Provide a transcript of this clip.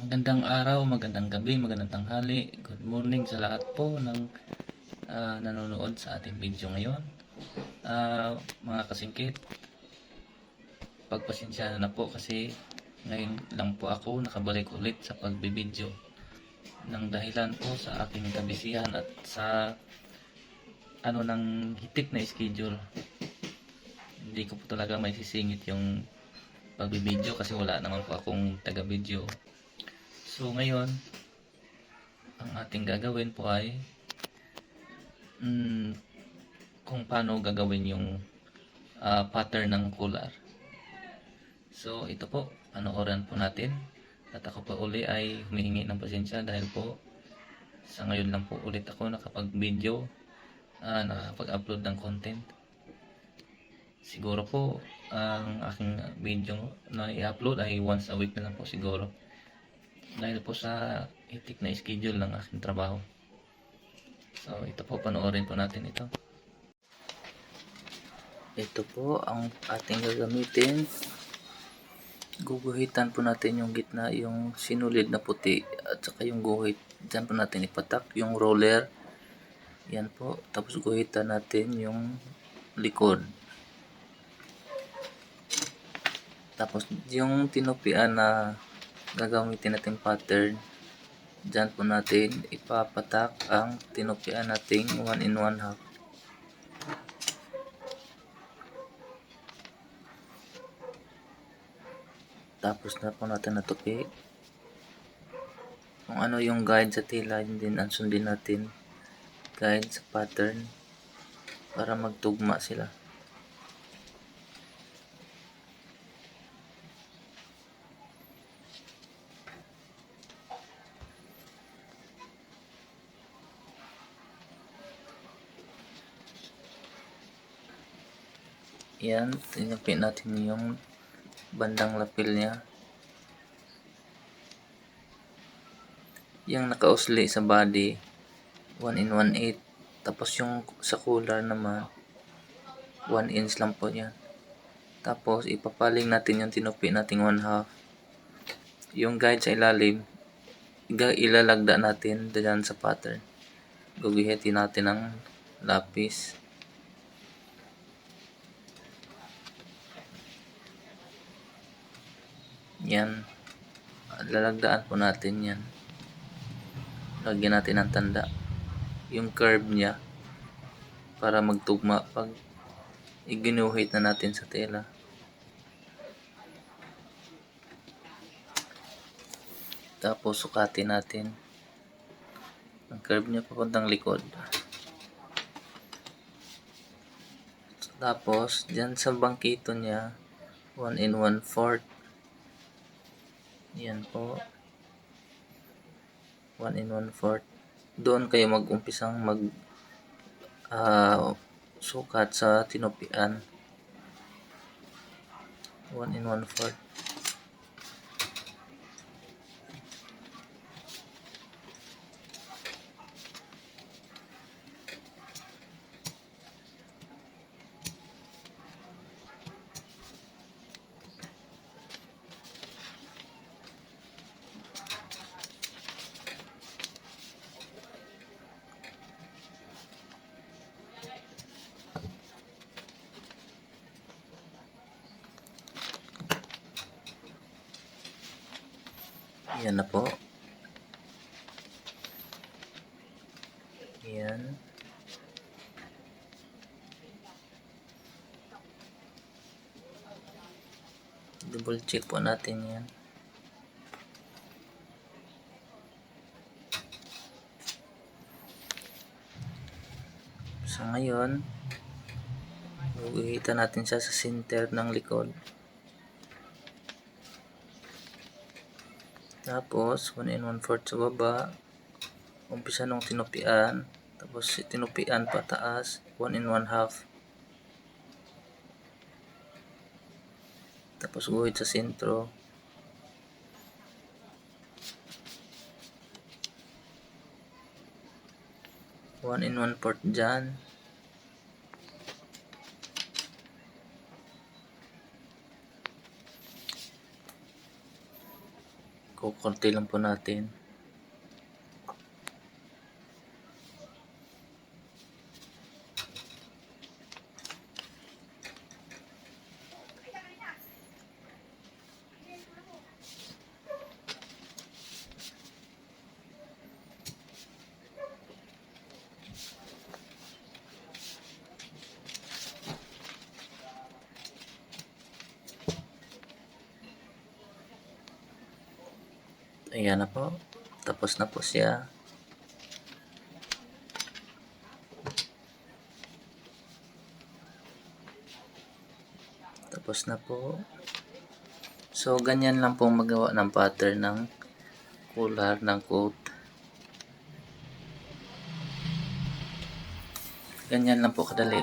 Magandang araw, magandang gabi, magandang tanghali. Good morning sa lahat po ng ah, nanonood sa ating video ngayon. Ah, mga kasingkit, pagpasensya na po kasi ngayon lang po ako nakabalik ulit sa pagbibideo ng dahilan po sa aking kabisihan at sa ano ng hitik na schedule. Hindi ko po talaga may sisingit yung pagbibideo kasi wala naman po akong taga-video. So ngayon, ang ating gagawin po ay mm, kung paano gagawin yung ah, pattern ng collar. So ito po, panoorin po natin. At ako po uli ay humihingi ng pasensya dahil po sa ngayon lang po ulit ako nakapag-video, ah, nakapag-upload ng content. Siguro po ang aking video na i-upload ay once a week na lang po siguro dahil po sa itik na schedule ng aking trabaho. So, ito po, panoorin po natin ito. Ito po ang ating gagamitin. Guguhitan po natin yung gitna, yung sinulid na puti at saka yung guhit. Diyan po natin ipatak yung roller. Yan po. Tapos guhitan natin yung likod. Tapos yung tinupian na gagamitin natin pattern. Dyan po natin ipapatak ang tinupian nating 1 in 1 half tapos na po natin natupi kung ano yung guide sa tila yun din ang sundin natin. Guide sa pattern. Para magtugma sila Yan, tinapin natin yung bandang lapil niya. Yung nakausli sa body, 1 in 1 8. Tapos yung sa cooler naman, 1 inch lang po yan. Tapos ipapaling natin yung tinupi nating 1 half. Yung guide sa ilalim, ilalagda natin dyan sa pattern. Gugihitin natin ng lapis. Yan. Lalagdaan po natin yan. Lagyan natin ng tanda. Yung curve niya. Para magtugma pag iginuhit na natin sa tela. Tapos sukatin natin. Ang curve niya papuntang likod. Tapos, dyan sa bangkito niya, 1 in 1 fourth yan po. 1 in 1 fourth. Doon kayo mag-umpisang mag ah, sukat sa tinupian. 1 in 1 fourth. Yan na po. Yan. Double check po natin yan. Sa ngayon, guguhitan natin siya sa center ng likod. Tapos, 1 and 1 fourth sa baba. Umpisa nung tinupian. Tapos, tinupian pataas. 1 and 1 half. Tapos, guhit sa sentro. One in one fourth dyan. Kukunti lang po natin. Ayan na po. Tapos na po siya. Tapos na po. So, ganyan lang po magawa ng pattern ng collar ng coat. Ganyan lang po kadali.